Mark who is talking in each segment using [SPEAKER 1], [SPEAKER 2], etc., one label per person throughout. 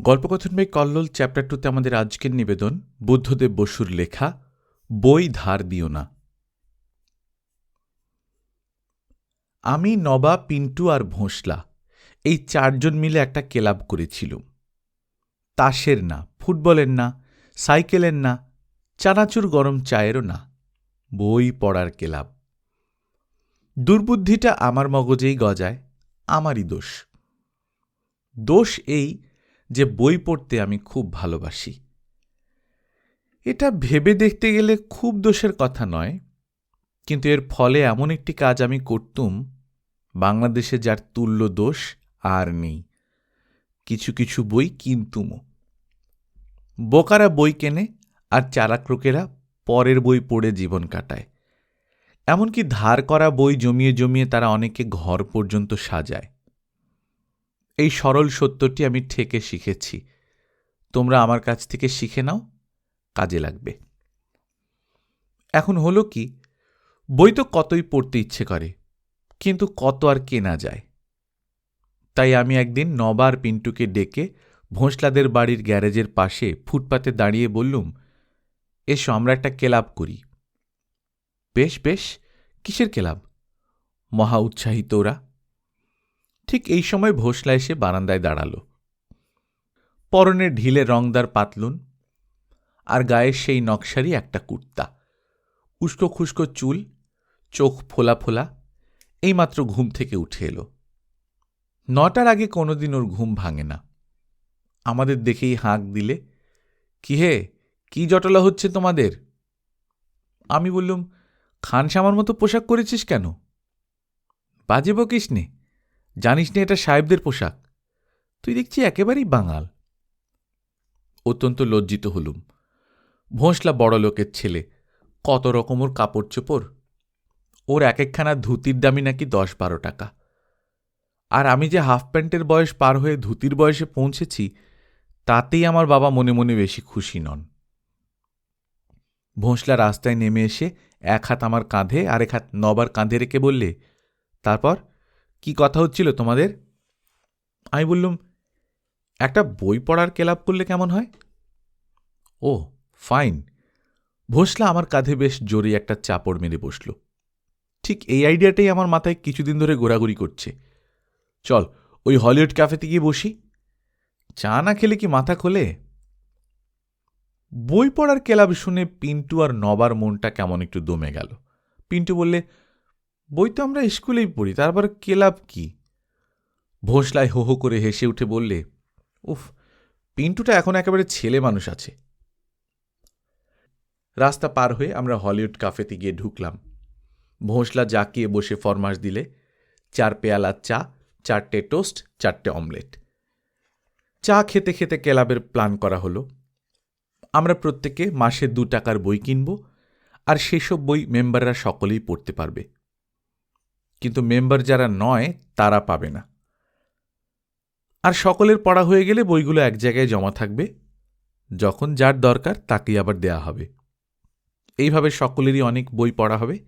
[SPEAKER 1] গল্পকথন by Kallol chapter টুতে আমাদের আজকের নিবেদন বুদ্ধদেব বসুর লেখা, বই ধার দিও না। আমি, নবা, পিন্টু আর ভোঁসলা এই চারজন মিলে একটা ক্লাব করেছিলুম। তাসের না, ফুটবলের না, সাইকেলের না, চানাচুর গরম চায়েরও না, বই পড়ার ক্লাব। দুর্বুদ্ধিটা আমার মগজেই গজায়, আমারই দোষ। দোষ এই যে বই পড়তে আমি খুব ভালোবাসি। এটা ভেবে দেখতে গেলে খুব দোষের কথা নয়, কিন্তু এর ফলে এমন একটি কাজ আমি করতুম, বাংলাদেশে যার তুল্য দোষ আর নেই। কিছু কিছু বই কিনতুমও বোকারা বই কেনে আর চালাক্রোকেরা পরের বই পড়ে জীবন কাটায়। এমনকি ধার করা বই জমিয়ে জমিয়ে তারা অনেকে ঘর পর্যন্ত সাজায়। এই সরল সত্যটি আমি ঠেকে শিখেছি। তোমরা আমার কাছ থেকে শিখে নাও, কাজে লাগবে। এখন হলো কি, বই তো কতই পড়তে ইচ্ছে করে, কিন্তু কত আর কেনা যায়। তাই আমি একদিন নবার পিন্টুকে ডেকে ভোঁসলাদের বাড়ির গ্যারেজের পাশে ফুটপাতে দাঁড়িয়ে বললুম, এসো, আমরা একটা কেলাব করি। বেশ বেশ, কিসের কেলাব? মহা উৎসাহিত ওরা। ঠিক এই সময় ভোসলা এসে বারান্দায় দাঁড়াল। পরনে ঢিলে রংদার পাতলুন, আর গায়ের সেই নকশারই একটা কুর্তা। উস্কো খুস্কো চুল, চোখ ফোলা ফোলা, এইমাত্র ঘুম থেকে উঠে এলো। নটার আগে কোনোদিন ওর ঘুম ভাঙে না। আমাদের দেখেই হাঁক দিলে, কি হে, কি জটলা হচ্ছে তোমাদের? আমি বললুম, খানসামার মতো পোশাক করেছিস কেন? বাজে বকিস নে। জানিস নে এটা সাহেবদের পোশাক। তুই দেখছি একেবারেই বাঙাল। অত্যন্ত লজ্জিত হলুম। ভোঁসলা বড় লোকের ছেলে, কত রকম ওর কাপড় চোপড়। ওর এক একখানা ধুতির দামি নাকি দশ বারো টাকা। আর আমি যে হাফ প্যান্টের বয়স পার হয়ে ধুতির বয়সে পৌঁছেছি, তাতেই আমার বাবা মনে মনে বেশি খুশি নন। ভোঁসলা রাস্তায় নেমে এসে এক হাত আমার কাঁধে আর এক হাত নবার কাঁধে রেখে বললে, তারপর? কি কথা হচ্ছিল তোমাদের? আমি বললুম, একটা বই পড়ার ক্লাব করলে কেমন হয়? ও, ফাইন। ভোসলা আমার কাঁধে বেশ জোরে একটা চাপড় মেরে বসল। ঠিক এই আইডিয়াটাই আমার মাথায় কিছুদিন ধরে ঘোরাঘুরি করছে। চল, ওই হলিউড ক্যাফেতে গিয়ে বসি। চা না খেলে কি মাথা খোলে? বই পড়ার ক্লাব শুনে পিন্টু আর নবার মনটা কেমন একটু দমে গেল। পিন্টু বললে বই তো আমরা স্কুলেই পড়ি, তারপর ক্লাব কি? ভোসলায় হো হো করে হেসে উঠে বললে, উফ, পিন্টুটা এখন একেবারে ছেলে মানুষ আছে। রাস্তা পার হয়ে আমরা হলিউড কাফেতে গিয়ে ঢুকলাম। ভোঁসলা জাকিয়ে বসে ফরমাস দিলে, চার পেয়ালা চা, চারটে টোস্ট, চারটে অমলেট। চা খেতে খেতে ক্লাবের প্ল্যান করা হলো, আমরা প্রত্যেকে মাসে দু টাকার বই কিনব, আর সেসব বই মেম্বাররা সকলেই পড়তে পারবে। কিন্তু মেম্বার যারা নয়, তারা পাবে না। আর সকলের পড়া হয়ে গেলে বইগুলো এক জায়গায় জমা থাকবে। যখন যার দরকার, তাকেই আবার দেয়া হবে। এইভাবে সকলেরই অনেক বই পড়া হবে।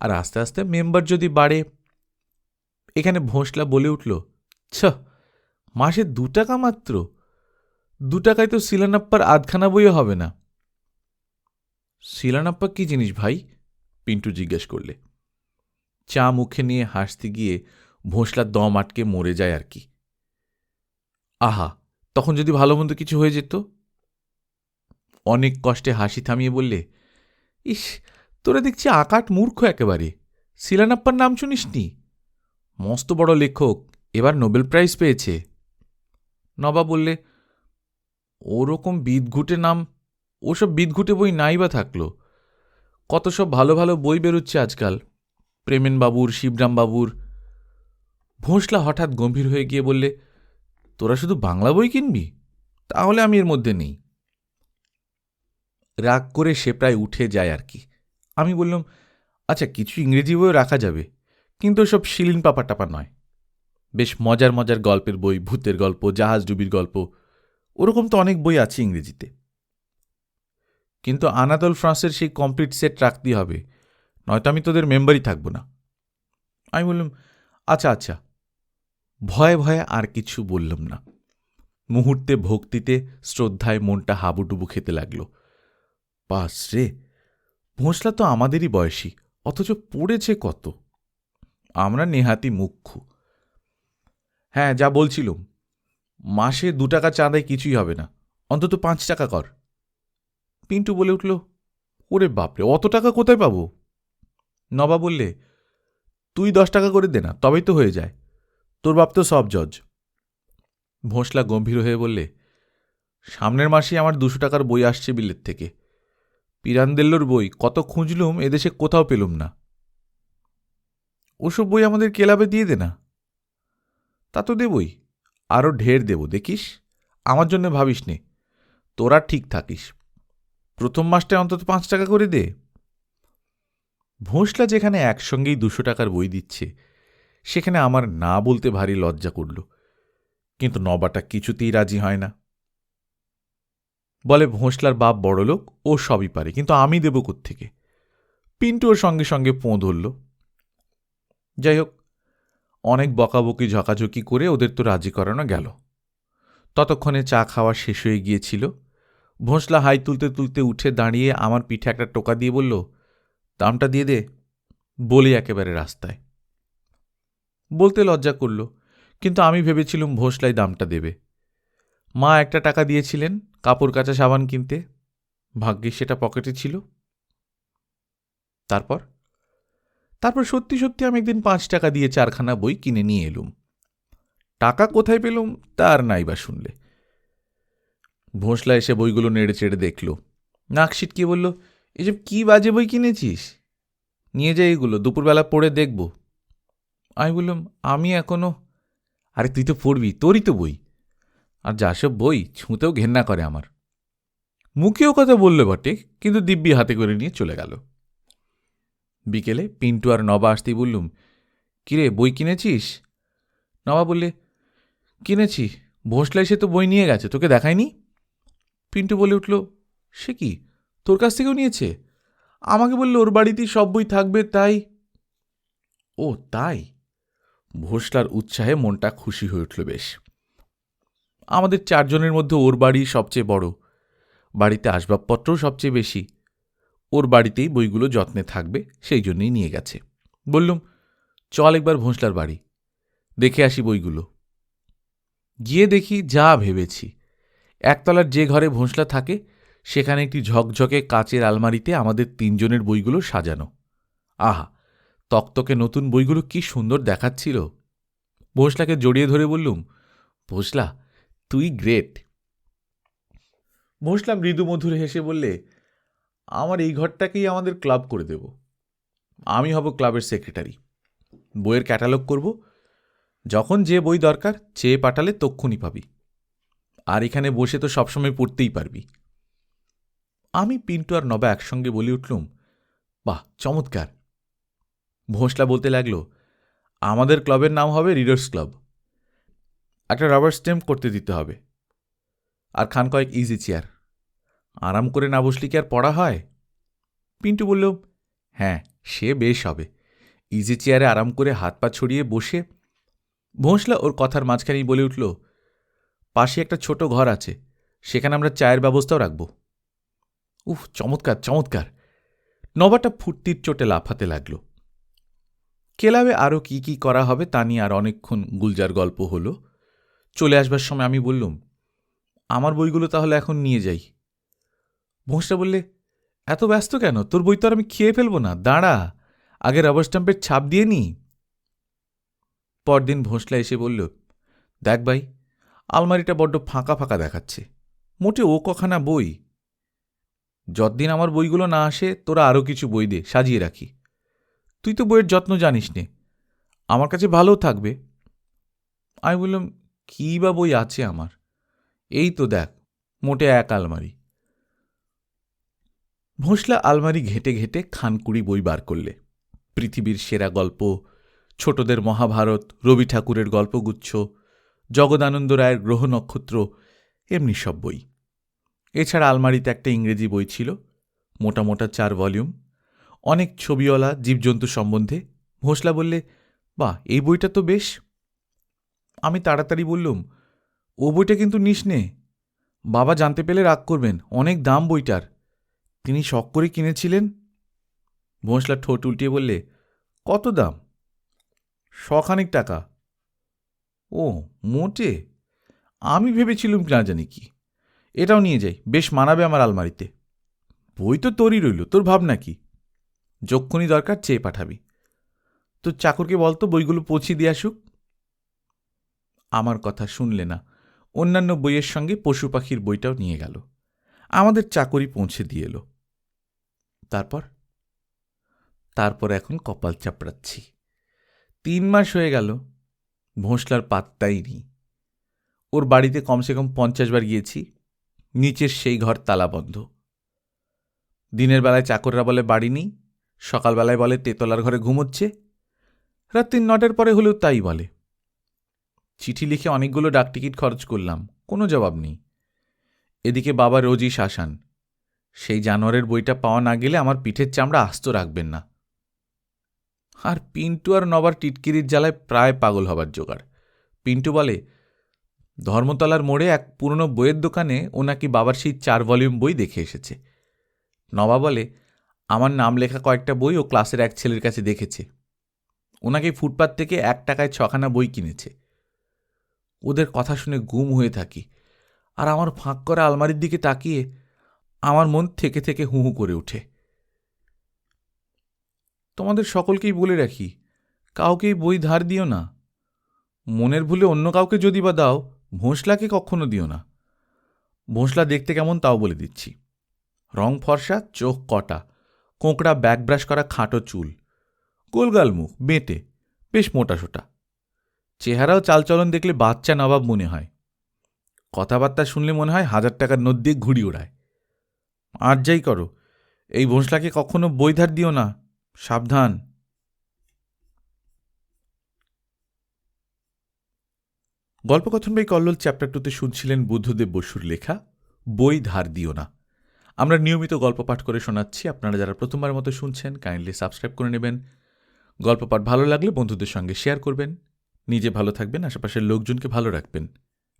[SPEAKER 1] আর আস্তে আস্তে মেম্বার যদি বাড়ে, এখানে ভোঁসলা বলে উঠল, ছ, মাসে দু টাকা মাত্র। দু টাকায় তো শিলানাপ্পার আধখানা বইও হবে না। শিলানাপ্পা কি জিনিস ভাই? পিন্টু জিজ্ঞেস করলে। চা মুখে নিয়ে হাসতে গিয়ে ভোঁসলার দম আটকে মরে যায় আর কি। আহা, তখন যদি ভালো মন্দ কিছু হয়ে যেত? অনেক কষ্টে হাসি থামিয়ে বললে, ইস, তোরা দেখছি আকাট মূর্খ একেবারে। শিলানাপ্পার নাম শুনিসনি মস্ত বড় লেখক, এবার নোবেল প্রাইজ পেয়েছে। নবা বললে, ওরকম বিদঘুটে নাম, ওসব বিদঘুটে বই নাই বা থাকল। কত সব ভালো ভালো বই বেরোচ্ছে আজকাল। প্রেমেনবাবুর, শিবরামবাবুর। ভোঁসলা হঠাৎ গম্ভীর হয়ে গিয়ে বললে, তোরা শুধু বাংলা বই কিনবি? তাহলে আমি এর মধ্যে নেই। রাগ করে সে প্রায় উঠে যায় আর কি। আমি বললাম আচ্ছা কিছু ইংরেজি বইও রাখা যাবে, কিন্তু সব শিলিন পাপা টাপা নয়। বেশ মজার মজার গল্পের বই, ভূতের গল্প, জাহাজ ডুবির গল্প, ওরকম তো অনেক বই আছে ইংরেজিতে। কিন্তু আনাদল ফ্রান্সের সেই কমপ্লিট সেট রাখতেই হবে। নয়তো আমি তোদের মেম্বারই থাকব না। আমি বললাম আচ্ছা আচ্ছা। ভয়ে ভয়ে আর কিছু বললাম না। মুহূর্তে ভক্তিতে, শ্রদ্ধায় মনটা হাবুডুবু খেতে লাগল। পাস রে, ভোঁসলা তো আমাদেরই বয়সী, অথচ পড়েছে কত? আমরা নেহাতি মুখ্যু হ্যাঁ যা বলছিলুম, মাসে দু টাকা চাঁদায় কিছুই হবে না, অন্তত পাঁচ টাকা কর। পিন্টু বলে উঠল, ওরে বাপরে, অত টাকা কোথায় পাবো? নবা বললে, তুই দশ টাকা করে দে না, তবেই তো হয়ে যায়। তোর বাপ তো সব জজ। ভোঁসলা গম্ভীর হয়ে বললে, সামনের মাসেই আমার দুশো টাকার বই আসছে বিলের থেকে। পিরানদেল্লোর বই, কত খুঁজলুম, এদেশে কোথাও পেলুম না। ওসব বই আমাদের কেলাবে দিয়ে দে না। তা তো দেবই আরও ঢের দেব, দেখিস? আমার জন্য ভাবিস নে তোরা ঠিক থাকিস। প্রথম মাসটায় অন্তত পাঁচ টাকা করে দে। ভোঁসলা যেখানে একসঙ্গেই দুশো টাকার বই দিচ্ছে, সেখানে আমার না বলতে ভারী লজ্জা করল। কিন্তু নবাটা কিছুতেই রাজি হয় না। বলে, ভোঁসলার বাপ বড়লোক ও সবই পারে, কিন্তু আমি দেব থেকে পিন্টু ওর সঙ্গে সঙ্গে পোঁ ধরল। যাই হোক, অনেক বকাবকি, ঝকাঝকি করে ওদের তো রাজি করানো গেল। ততক্ষণে চা খাওয়া শেষ হয়ে গিয়েছিল। ভোঁসলা হাই তুলতে তুলতে উঠে দাঁড়িয়ে আমার পিঠে একটা টোকা দিয়ে বলল দামটা দিয়ে দে, বলি একেবারে রাস্তায়। বলতে লজ্জা করল, কিন্তু আমি ভেবেছিলুম ভোঁসলাই দামটা দেবে। মা একটা টাকা দিয়েছিলেন কাপড় কাচা সাবান কিনতে, ভাগ্যে সেটা পকেটে ছিল। তারপর? তারপর সত্যি সত্যি আমি একদিন পাঁচ টাকা দিয়ে চারখানা বই কিনে নিয়ে এলুম। টাকা কোথায় পেলুম তার নাই বা শুনলে। ভোঁসলা এসে বইগুলো নেড়ে চেড়ে দেখল। নাকশিট কি বলল এসব কি বাজে বই কিনেছিস? নিয়ে যাই এগুলো, দুপুরবেলা পড়ে দেখব। আমি বললাম, আমি এখনও আরে তুই তো পড়বি, তোরই তো বই। আর যা সব বই, ছুঁতেও ঘেন্না করে আমার। মুখেও কথা বললে বটে, কিন্তু দিব্যি হাতে করে নিয়ে চলে গেল। বিকেলে পিন্টু আর নবা আসতেই বললুম, কিরে, বই কিনেছিস? নবা বললে, কিনেছি ভোসলা এসে তো বই নিয়ে গেছে, তোকে দেখায়নি? পিন্টু বলে উঠল, সে কি? তোর কাছ থেকেও নিয়েছে? আমাকে বলল ওর বাড়িতেই সব বই থাকবে, তাই? ও, তাই? ভোসলার উৎসাহে মনটা খুশি হয়ে উঠল বেশ। আমাদের চারজনের মধ্যে ওর বাড়ি সবচেয়ে বড়। বাড়িতে আসবাবপত্রও সবচেয়ে বেশি। ওর বাড়িতেই বইগুলো যত্নে থাকবে, সেই জন্যই নিয়ে গেছে। বললুম, চল একবার ভোঁসলার বাড়ি। দেখে আসি বইগুলো। গিয়ে দেখি যা ভেবেছি। একতলার যে ঘরে ভোঁসলা থাকে সেখানে একটি ঝকঝকে কাচের আলমারিতে আমাদের তিনজনের বইগুলো সাজানো। আহা, তকতকে নতুন বইগুলো কি সুন্দর দেখাচ্ছিল। ভোঁসলাকে জড়িয়ে ধরে বললুম, ভোঁসলা, তুই গ্রেট। ভোঁসলা মৃদুমধুরে হেসে বললে, আমার এই ঘরটাকেই আমাদের ক্লাব করে দেব। আমি হব ক্লাবের সেক্রেটারি। বইয়ের ক্যাটালগ করব। যখন যে বই দরকার, চেয়ে পাঠালে তক্ষুনি পাবি। আর এখানে বসে তো সবসময় পড়তেই পারবি। আমি পিন্টু আর নবা একসঙ্গে বলে উঠলুম, বাহ, চমৎকার। ভোঁসলা বলতে লাগল, আমাদের ক্লাবের নাম হবে রিডার্স ক্লাব। একটা রাবার স্ট্যাম্প করতে দিতে হবে। আর খান কয়েক ইজি চেয়ার আরাম করে না বসলে কি আর পড়া হয়? পিন্টু বলল হ্যাঁ সে বেশ হবে। ইজি চেয়ারে আরাম করে হাত পা ছড়িয়ে বসে। ভোঁসলা ওর কথার মাঝখানেই বলে উঠল, পাশে একটা ছোট ঘর আছে, সেখানে আমরা চায়ের ব্যবস্থাও রাখব। উফ, চমৎকার চমৎকার। নবাটা ফুর্তির চোটে লাফাতে লাগল। কেলাবে আরও কি কি করা হবে তা নিয়ে আর অনেকক্ষণ গুলজার গল্প হলো। চলে আসবার সময় আমি বললুম, আমার বইগুলো তাহলে এখন নিয়ে যাই। ভোঁসটা বললে, এত ব্যস্ত কেন? তোর বই তো আর আমি খেয়ে ফেলব না। দাঁড়া আগে রবার স্ট্যাম্পের ছাপ দিয়ে নি। পরদিন ভোঁসলা এসে বলল, দেখ ভাই, আলমারিটা বড্ড ফাঁকা ফাঁকা দেখাচ্ছে। মোটে ও কখানা বই। যতদিন আমার বইগুলো না আসে, তোরা আরও কিছু বই দে, সাজিয়ে রাখি। তুই তো বইয়ের যত্ন জানিস নে। আমার কাছে ভালোও থাকবে। আমি বললাম, কী বা বই আছে আমার? এই তো দেখ, মোটে এক আলমারি। ভোঁসলা আলমারি ঘেটে ঘেটে খানকুড়ি বই বার করলে। পৃথিবীর সেরা গল্প, ছোটদের মহাভারত, রবি ঠাকুরের গল্পগুচ্ছ, জগদানন্দ রায়ের গ্রহ নক্ষত্র, এমনি সব বই। এছাড়া আলমারিতে একটা ইংরেজি বই ছিল, মোটা মোটা চার ভলিউম, অনেক ছবিওয়ালা, জীবজন্তু সম্বন্ধে। ভোঁসলা বললে, বাহ, এই বইটা তো বেশ। আমি তাড়াতাড়ি বললুম, ও বইটা কিন্তু নিস নে। বাবা জানতে পেলে রাগ করবেন, অনেক দাম বইটার। তিনি শখ করে কিনেছিলেন? ভোঁসলা ঠোঁট উল্টিয়ে বললে, কত দাম? শখানিক টাকা। ও, মোটে? আমি ভেবেছিলুম না জানি কি? এটাও নিয়ে যাই, বেশ মানাবে আমার আলমারিতে। বই তো তোরই রইল, তোর ভাবনা কি? যক্ষণই দরকার চেয়ে পাঠাবি। তোর চাকরকে বলতো বইগুলো পৌঁছে দিয়ে আসুক। আমার কথা শুনলে না, অন্যান্য বইয়ের সঙ্গে পশু পাখির বইটাও নিয়ে গেল। আমাদের চাকরি পৌঁছে দিয়ে এলো। তারপর? তারপর এখন কপাল চাপড়াচ্ছি। তিন মাস হয়ে গেল, ভোঁসলার পাত্তাই নেই। ওর বাড়িতে কমসে কম পঞ্চাশ বার গিয়েছি নিচের সেই ঘর তালা বন্ধ। দিনের বেলায় চাকররা বলে, বাড়ি নেই। সকালবেলায় বলে, তেতলার ঘরে ঘুমোচ্ছে। রাত্রি নটার পরে হলেও তাই বলে। চিঠি লিখে অনেকগুলো ডাকটিকিট খরচ করলাম, কোনো জবাব নেই। এদিকে বাবা রোজই শাসান। সেই জানোয়ারের বইটা পাওয়া না গেলে আমার পিঠের চামড়া আস্ত রাখবেন না। আর পিন্টু আর নবার টিটকিরির জ্বালায় প্রায় পাগল হবার জোগাড়। পিন্টু বলে ধর্মতলার মোড়ে এক পুরনো বইয়ের দোকানে ও নাকি বাবার সেই চার ভলিউম বই দেখে এসেছে। নবা বলে, আমার নাম লেখা কয়েকটা বই ও ক্লাসের এক ছেলের কাছে দেখেছে। ওনাকে ফুটপাত থেকে এক টাকায় ছখানা বই কিনেছে। ওদের কথা শুনে গুম হয়ে থাকি। আর আমার ফাঁক করা আলমারির দিকে তাকিয়ে আমার মন থেকে থেকে হু হু করে ওঠে। তোমাদের সকলকেই বলে রাখি, কাউকেই বই ধার দিও না। মনের ভুলে অন্য কাউকে যদি বা দাও ভোঁসলাকে কখনো দিও না। ভোঁসলা দেখতে কেমন তাও বলে দিচ্ছি। রং ফর্সা, চোখ কটা। কোঁকড়া ব্যাক ব্রাশ করা খাটো চুল। গোলগাল মুখ, বেঁটে, বেশ মোটাসোটা চেহারাও চালচলন দেখলে বাচ্চা নবাব মনে হয়। কথাবার্তা শুনলে মনে হয় হাজার টাকার নোট দিয়ে ঘুড়ি ওড়ায়। আর যাই করো, এই ভোঁসলাকে কখনো বৈধার দিও না। সাবধান। গল্পকথন বাই কল্লোল চ্যাপ্টার টুতে শুনছিলেন বুদ্ধদেব বসুর লেখা, বই ধার দিও না। আমরা নিয়মিত গল্প পাঠ করে শোনাচ্ছি, আপনারা যারা প্রথমবার মতো শুনছেন কাইন্ডলি সাবস্ক্রাইব করে নেবেন। গল্প পাঠ ভালো লাগলে বন্ধুদের সঙ্গে শেয়ার করবেন। নিজে ভালো থাকবেন, আশেপাশের লোকজনকে ভালো রাখবেন।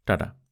[SPEAKER 1] টাটা।